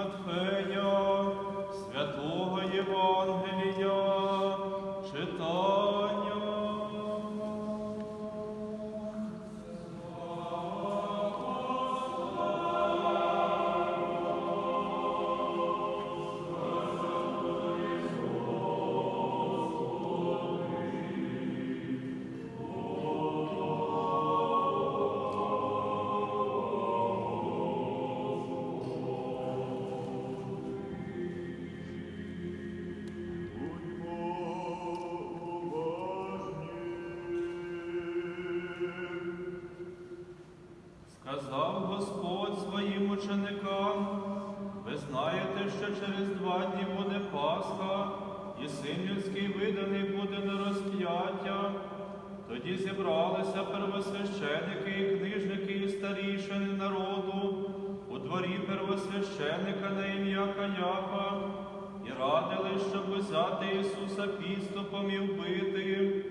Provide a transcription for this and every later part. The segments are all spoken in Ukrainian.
Матфея, Сказав Господь своїм ученикам, ви знаєте, що через два дні буде Пасха, і син людський виданий буде на розп'яття. Тоді зібралися первосвященики і книжники і старішини народу у дворі первосвященика на ім'я Каяфа і радили, щоб взяти Ісуса підступом і вбити.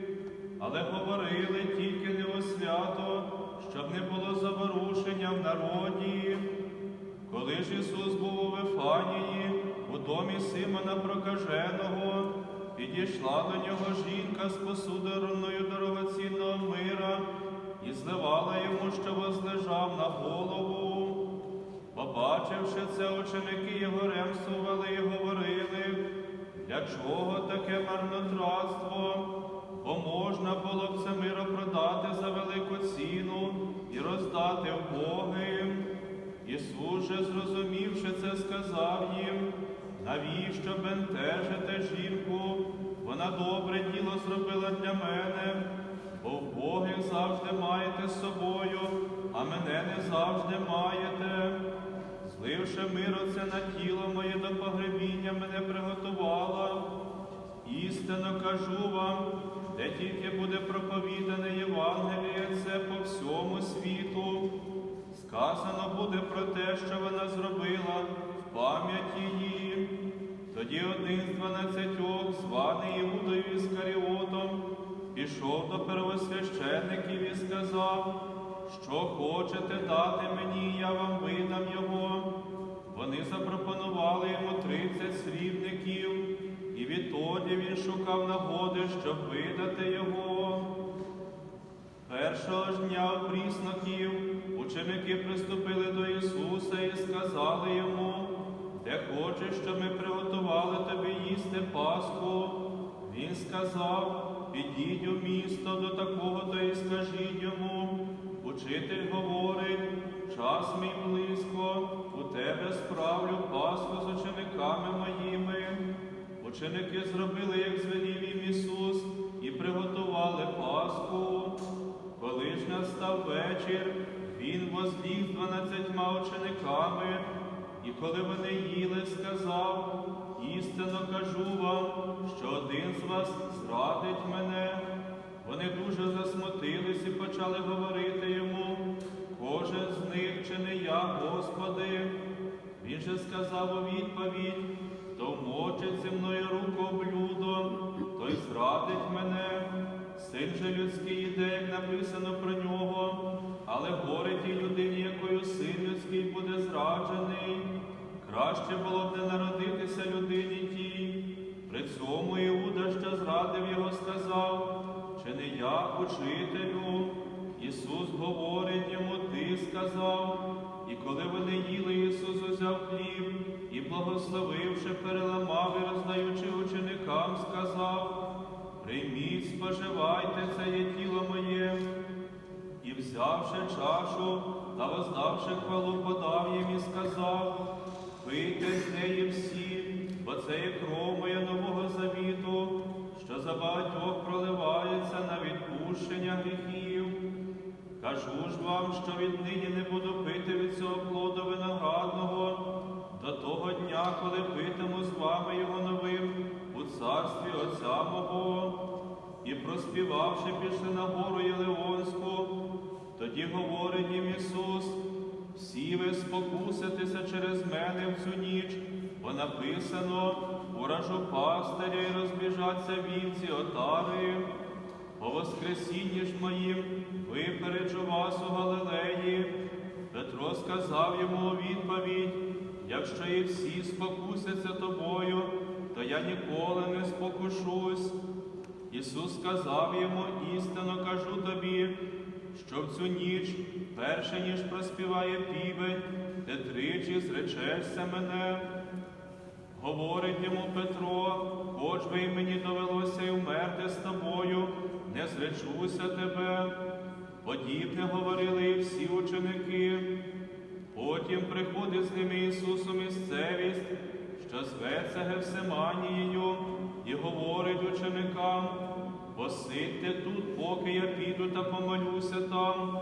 Але говорили тільки не у свято, щоб не було заворушення в народі. Коли ж Ісус був у Вифанії, у домі Симона Прокаженого, підійшла до нього жінка з посудорною дорогоцінного мира і зливала йому, що возлежав на голову. Побачивши це, ученики його ремствували і говорили, для чого таке марнотратство? Бо можна було б це миро продати за велику ціну і роздати вбогим. Ісус же, зрозумівши це, сказав їм, навіщо бентежите жінку? Вона добре діло зробила для мене, бо вбогих завжди маєте з собою, а мене не завжди маєте. Зливши миро це на тіло моє до погребіння мене приготувала. Істинно кажу вам, де тільки буде проповідане Євангеліє, це по всьому світу. Сказано буде про те, що вона зробила в пам'ять її. Тоді один з дванадцятьох, званий Іудою Іскаріотом, пішов до первосвященників і сказав, що хочете дати мені, я вам видам його. Вони запропонували йому тридцять срібників, відтоді він шукав нагоди, щоб видати його. Першого ж дня опрісноків ученики приступили до Ісуса і сказали йому, де хочеш, щоб ми приготували тобі їсти Пасху. Він сказав, підіть у місто до такого, то і скажіть йому. Учитель говорить, час мій близько, у тебе справлю Пасху з учениками моїми. Ученики зробили, як звелів їм Ісус, і приготували Пасху. Коли ж настав вечір, він возліг дванадцятьма учениками, і коли вони їли, сказав, істинно кажу вам, що один з вас зрадить мене. Вони дуже засмутились і почали говорити йому, кожен з них чи не я, Господи. Він же сказав у відповідь, хто вмочить зі мною руку блюдо, той зрадить мене. Син же людський іде, як написано про нього, але горе тій людині, якою син людський буде зраджений. Краще було б не народитися людині тій. При цьому Іуда, що зрадив його, сказав, чи не я, учителю? Ісус говорить йому, ти сказав. І коли вони їли, Ісус узяв благословивши, переламав і роздаючи ученикам, сказав, прийміть, споживайте, це є тіло моє. І взявши чашу та воздавши хвалу, подав їм і сказав, пийте з неї всі, бо це є кров моя нового завіту, що за багатьох проливається на відпущення гріхів. Кажу ж вам, що віднині не буду пити від цього плоду виноградного до того дня, коли питиму з вами його новим у царстві Отця мого. І проспівавши, пішли на гору Єлеонську, тоді говорить їм Ісус, всі ви спокуситеся через мене в цю ніч, бо написано, уражу пастиря і розбіжаться вівці отари. По воскресінні ж моїм випереджу вас у Галилеї. Петро сказав йому у відповідь, якщо і всі спокусяться тобою, то я ніколи не спокушусь. Ісус сказав йому, істинно кажу тобі, що в цю ніч, перше ніж проспіває півень, ти тричі зречешся мене. Говорить йому Петро, хоч би і мені довелося й умерти з тобою, не зречуся тебе. Подібне говорили і всі ученики. Потім приходить з ними Ісус у місцевість, що зветься Гевсиманією, і говорить ученикам, посидьте тут, поки я піду та помолюся там.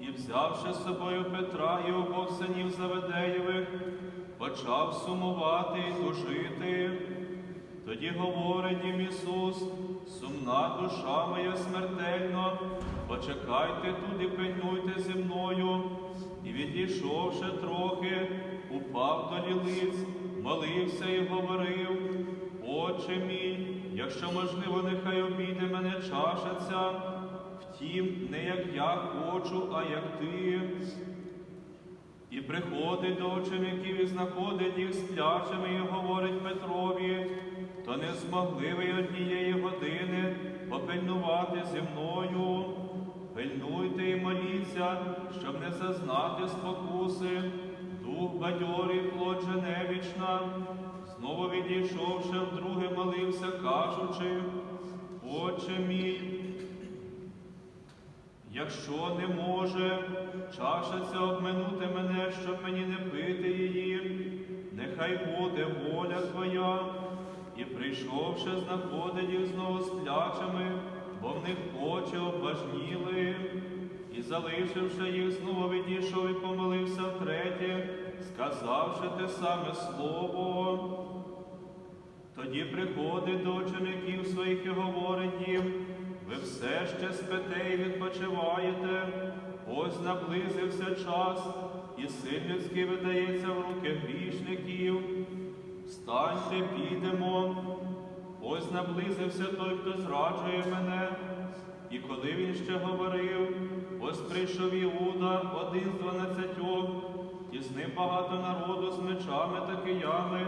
І взявши з собою Петра і обох синів Заведеєвих, почав сумувати і тужити. Тоді говорить їм Ісус, сумна душа моя смертельно, почекайте тут і пильнуйте зі мною. І відійшовши трохи, упав до лілиць, молився і говорив, Отче мій, якщо можливо, нехай обійде мене чаша ця, втім, не як я хочу, а як ти. І приходить до учеників і знаходить їх сплячими, і говорить Петрові, то не змогли ви однієї години попильнувати зі мною. Пильнуйте і моліться, щоб не зазнати спокуси, дух бадьорий, плоть невічна. Знову відійшовши, вдруге молився, кажучи, Отче мій, Якщо не може чаша обминути мене, щоб мені не пити її, нехай буде воля Твоя. І прийшовши, знаходить їх знову сплячими, бо в них очі обважніли. І залишивши їх, знову відійшов і помолився втретє, сказавши те саме слово. Тоді приходить до учеників своїх і говорить їм, ви все ще спите і відпочиваєте, ось наблизився час, і син видається в руки грішників. Встаньте, підемо. Ось наблизився той, хто зраджує мене. І коли він ще говорив, ось прийшов Іуда, один з дванадцятьох, і з ним багато народу з мечами та киями,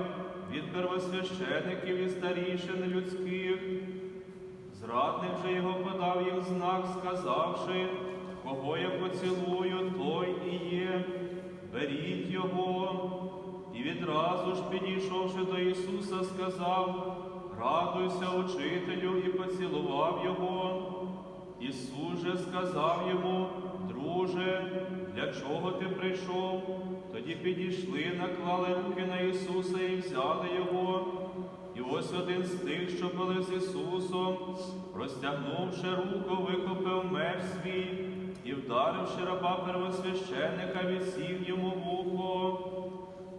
від первосвящеників і старішин людських. Зрадник же його подав їм знак, сказавши, кого я поцілую, той і є, беріть його. І відразу ж, підійшовши до Ісуса, сказав, радуйся, учителю, і поцілував його. Ісус же сказав йому, друже, для чого ти прийшов? Тоді підійшли, наклали руки на Ісуса і взяли його. І ось один з тих, що були з Ісусом, простягнувши руку, викопив меч свій і, вдаривши раба первосвященника, відсів йому вухо.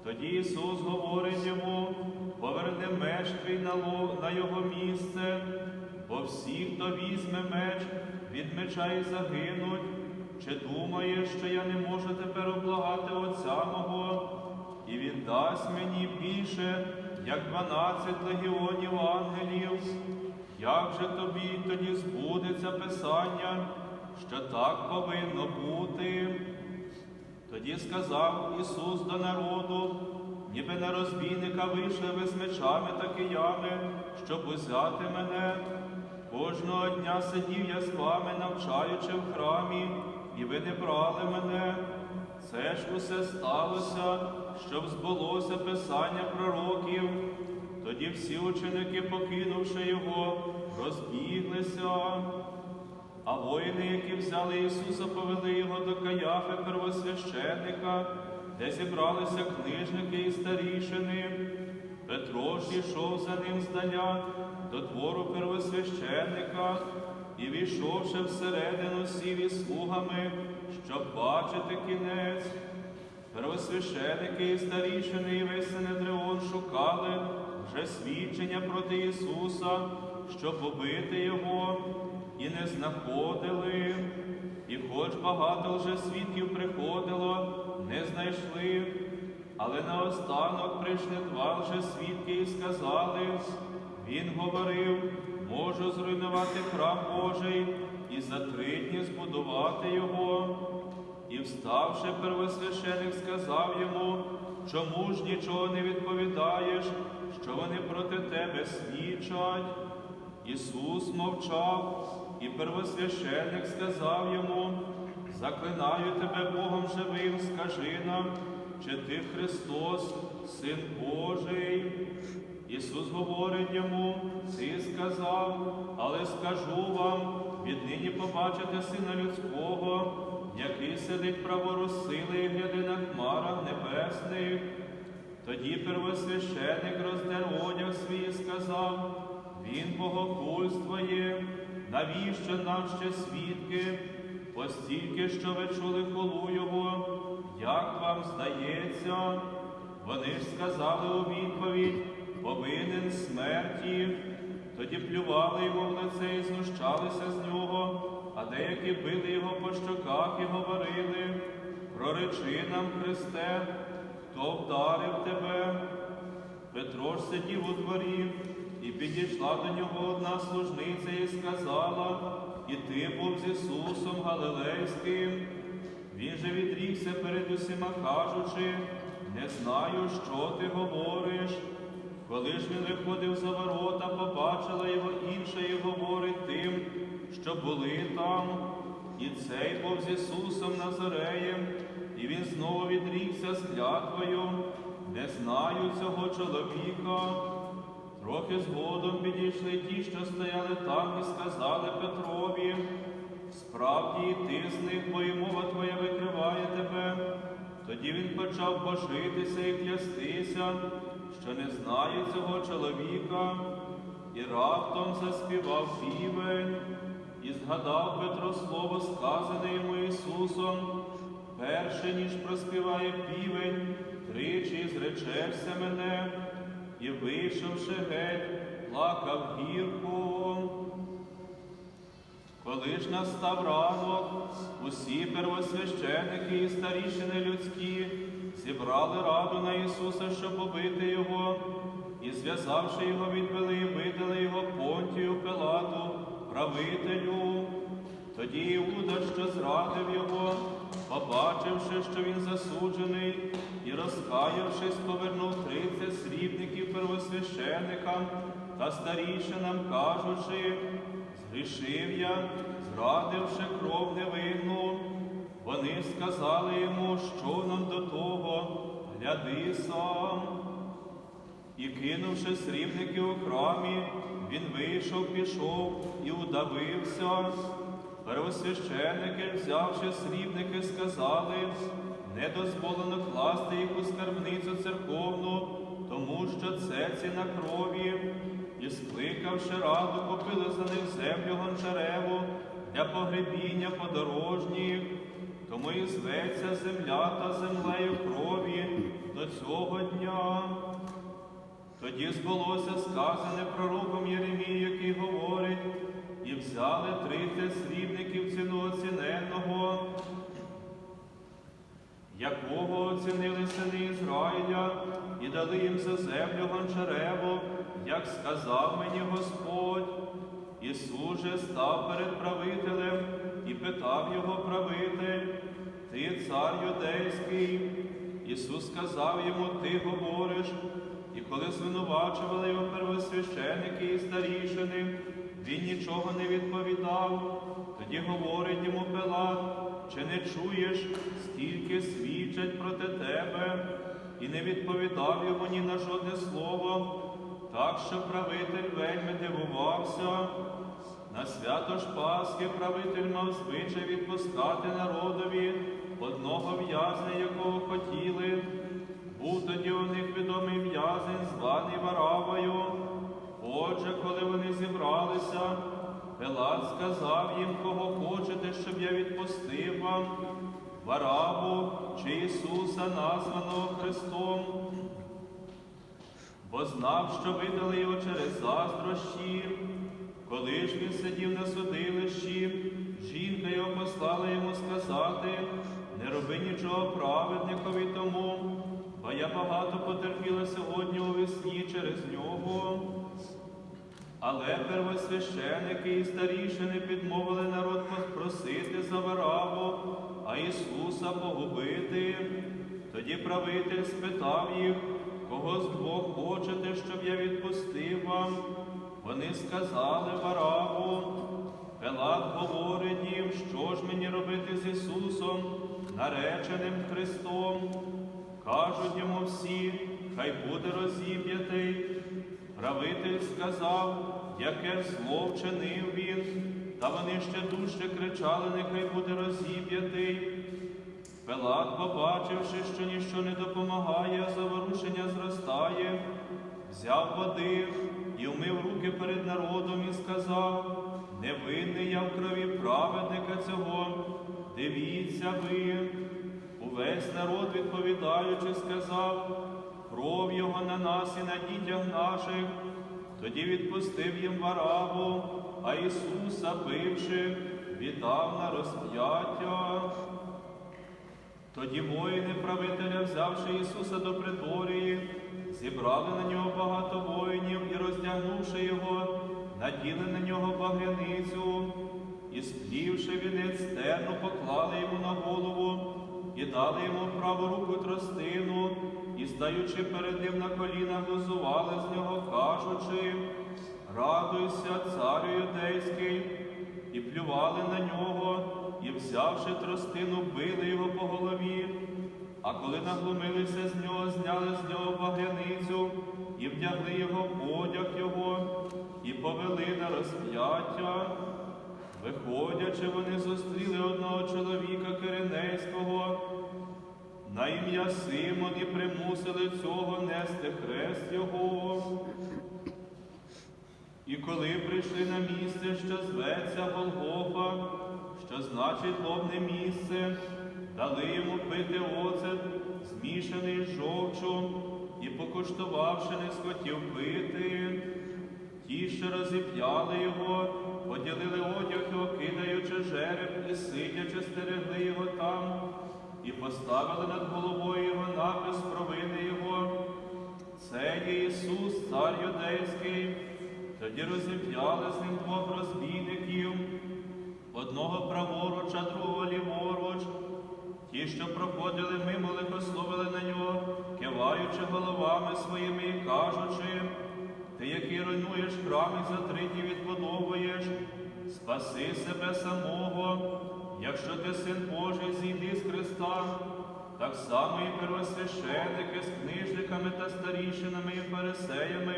Тоді Ісус говорить йому, поверни меч твій на, його місце, бо всі, хто візьме меч, від меча і загинуть. Чи думаєш, що я не можу тепер облагати Отця мого, і він дасть мені більше, як дванадцять легіонів ангелів? Як же тобі тоді збудеться Писання, що так повинно бути? Тоді сказав Ісус до народу, ніби на розбійника вийшли ви з мечами та киями, щоб узяти мене. Кожного дня сидів я з вами, навчаючи в храмі, і ви не брали мене. Це ж усе сталося, щоб збулося Писання пророків. Тоді всі ученики, покинувши його, розбіглися. А воїни, які взяли Ісуса, повели його до Каяфи первосвященника, де зібралися книжники і старішини. Петро ж йшов за ним здаля до двору первосвященника і, війшовши всередину, сів із слугами, щоб бачити кінець. Первосвященики і старішини і весь Синедреон шукали вже свідчення проти Ісуса, щоб убити Його, і не знаходили. І хоч багато вже свідків приходило, не знайшли. Але наостанок прийшли два вже свідки і сказали, він говорив, можу зруйнувати храм Божий і за три дні збудувати його. І вставши первосвященик, сказав йому, чому ж нічого не відповідаєш, що вони проти тебе свідчать? Ісус мовчав, і первосвященник сказав йому, заклинаю тебе Богом живим, скажи нам, чи ти Христос, Син Божий? Ісус говорить йому, ти сказав, але скажу вам, віднині побачите Сина Людського, який сидить праворуч сили і гляди на хмарах небесних. Тоді первосвященик роздер одяг свій і сказав, він богохульствує, навіщо нам ще свідки, постільки, що ви чули хвалу його, як вам здається? Вони ж сказали у відповідь, повинен смерті. Тоді плювали йому в лице і знущалися з нього, а деякі били його по щоках і говорили, проречи нам, Христе, хто вдарив тебе? Петро ж сидів у дворі, і підійшла до нього одна служниця і сказала, і ти був з Ісусом Галилейським. Він же відрікся перед усіма, кажучи, не знаю, що ти говориш. Коли ж він виходив за ворота, побачила його інша і говорить тим, що були там. І цей був з Ісусом Назареєм, і він знову відрікся з. Не знаю цього чоловіка. Трохи згодом підійшли ті, що стояли там, і сказали Петрові, справді ти з них, бо і мова твоя викриває тебе. Тоді він почав божитися і клястися, що не знає цього чоловіка, і раптом заспівав півень, і згадав Петро слово, сказане йому Ісусом, перше, ніж проспіває півень, тричі зречешся мене, і вийшовши геть, плакав гірко. Коли ж настав ранок, усі первосвященики і старішини людські зібрали раду на Ісуса, щоб побити Його, і, зв'язавши його, відвели і видали його понтію Пилату, правителю. Тоді Іуда, що зрадив його, побачивши, що він засуджений, і розкаявшись, повернув тридцять срібників первосвященникам та старішинам, кажучи, Згрішив я, зрадивши кров невинну. Вони сказали йому, що нам до того, гляди сам. І кинувши срібники у храмі, він вийшов, пішов і удавився. Первосвященники, взявши срібники, сказали, не дозволено класти їх у скарбницю церковну, тому що це ціна крові. І скликавши раду, купили за них землю гончареву для погребіння подорожніх. Тому і зветься земля та землею крові до цього дня. Тоді збулося сказане пророком Єремію, який говорить, і взяли тридцять срібників ціну оціненного, якого оцінили сини Ізраїля, і дали їм за землю гончареву, як сказав мені Господь. Ісус же став перед правителем і питав його правитель, ти цар юдейський. Ісус сказав йому, ти говориш, і коли звинувачували його первосвященики і старішини, він нічого не відповідав. Тоді говорить йому Пилат, чи не чуєш, скільки свідчать проти тебе, і не відповідав йому ні на жодне слово. Так що правитель вельми дивувався. На свято ж Пасхи правитель мав звичай відпускати народові одного в'язня, якого хотіли. Був тоді у них відомий в'язень, званий Варавою. Отже, коли вони зібралися, Пилат сказав їм, кого хочете, щоб я відпустив вам, Вараву чи Ісуса, названого Христом бо знав, що видали його через заздрощі. Коли ж він сидів на судилищі, жінка його послала йому сказати, не роби нічого праведникові тому, бо я багато потерпіла сьогодні у весні через нього. Але первосвященики і старішини підмовили народ просити за Вараву, а Ісуса погубити. Тоді правитель спитав їх, кого з двох хочете, щоб я відпустив вам. Вони сказали Вараву. Пилат говорить їм, що ж мені робити з Ісусом, нареченим Христом. Кажуть йому всі, хай буде розіп'ятий. Правитель сказав, яке зло вчинив він, та вони ще дужче кричали, нехай буде розіп'ятий. Пилат, побачивши, що ніщо не допомагає, заворушення зростає, взяв води і вмив руки перед народом і сказав, невинний я в крові праведника цього, дивіться ви. Увесь народ, відповідаючи, сказав, кров його на нас і на дітях наших. Тоді відпустив їм Вараву, а Ісуса, бивши, віддав на розп'яття. Тоді воїни правителя, взявши Ісуса до приторії, зібрали на нього багато воїнів і, роздягнувши його, наділи на нього багряницю, і, сплівши вінець стерну, поклали йому на голову і дали йому праву руку тростину, і, стаючи перед ним на коліна, глузували з нього, кажучи, радуйся, царю юдейський, і плювали на нього, і, взявши тростину, били його по голові. А коли наглумилися з нього, зняли з нього багряницю і вдягли його в одяг його, і повели на розп'яття. Виходячи, вони зустріли одного чоловіка Киринейського, на ім'я Симон і примусили цього нести хрест його. І коли прийшли на місце, що зветься Голгофа, що значить лобне місце, дали йому пити оцет, змішаний з жовчом, і, покуштувавши, не схотів пити. Ті, що розіп'яли його, поділили одяг його, кидаючи жереб, і сидячи, стерегли його там, і поставили над головою його напис провини його. Це є Ісус, цар юдейський. Тоді розіп'яли з ним двох розбійників, одного праворуч, а другого ліворуч. Ті, що проходили мимо, лихословили на нього, киваючи головами своїми і кажучи, ти, який руйнуєш храм і за три дні відбудовуєш, спаси себе самого, якщо ти син Божий, зійди з Христа, так само і первосвященники з книжниками та старішинами і фарисеями,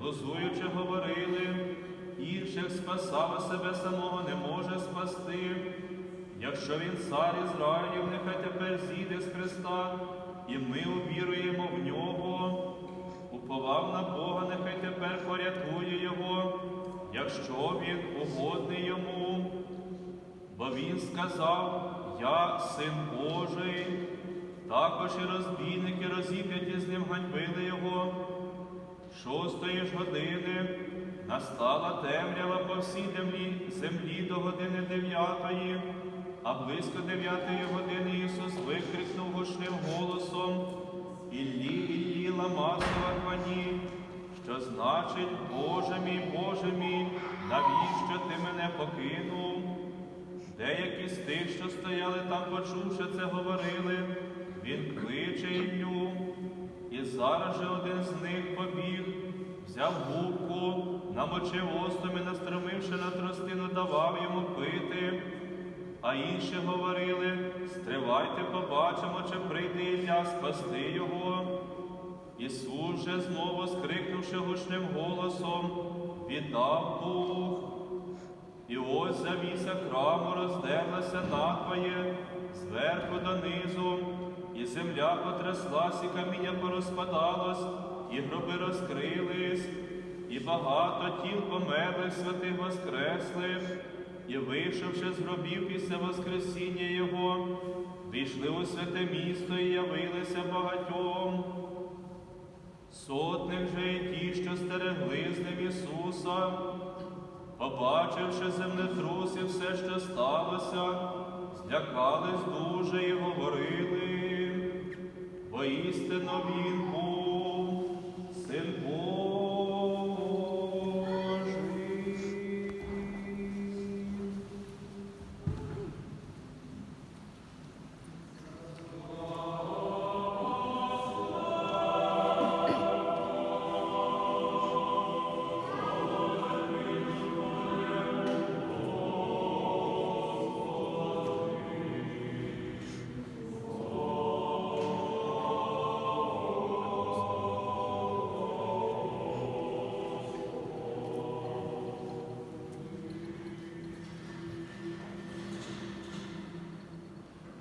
глузуючи, говорили, інших спасав, себе самого не може спасти. Якщо він цар Ізраїлів, нехай тепер зійде з Христа, і ми увіруємо в нього. Уповав на Бога, нехай тепер порятує його, якщо він угодний йому. Бо він сказав, я син Божий, також і розбійники розіп'яті з ним ганьбили його. Шостої ж години настала темрява по всій землі, землі до години дев'ятої, а близько дев'ятої години Ісус викрикнув гучним голосом Іллі, Іллі, лама савахвані, що значить, Боже мій, Боже мій, навіщо ти мене покинув? Деякі з тих, що стояли там, почувши це, говорили, він кличе Іллю. І зараз же один з них побіг, взяв губку, намочив остом і настромивши на тростину, давав йому пити. А інші говорили, стривайте, побачимо, чи прийде Ілля спасти його. Ісус же знову скрикнувши гучним голосом, віддав дух. І ось завіса храму роздерлася надвоє, зверху донизу, і земля потряслась, і каміння порозпадалось, і гроби розкрились, і багато тіл померлих святих воскресли, і вийшовши з гробів після Воскресіння Його, війшли у святе місто і явилися багатьом. Сотник же і ті, що стерегли з ним Ісуса, побачивши землетрус все, що сталося, злякались дуже і говорили, бо істинно Він був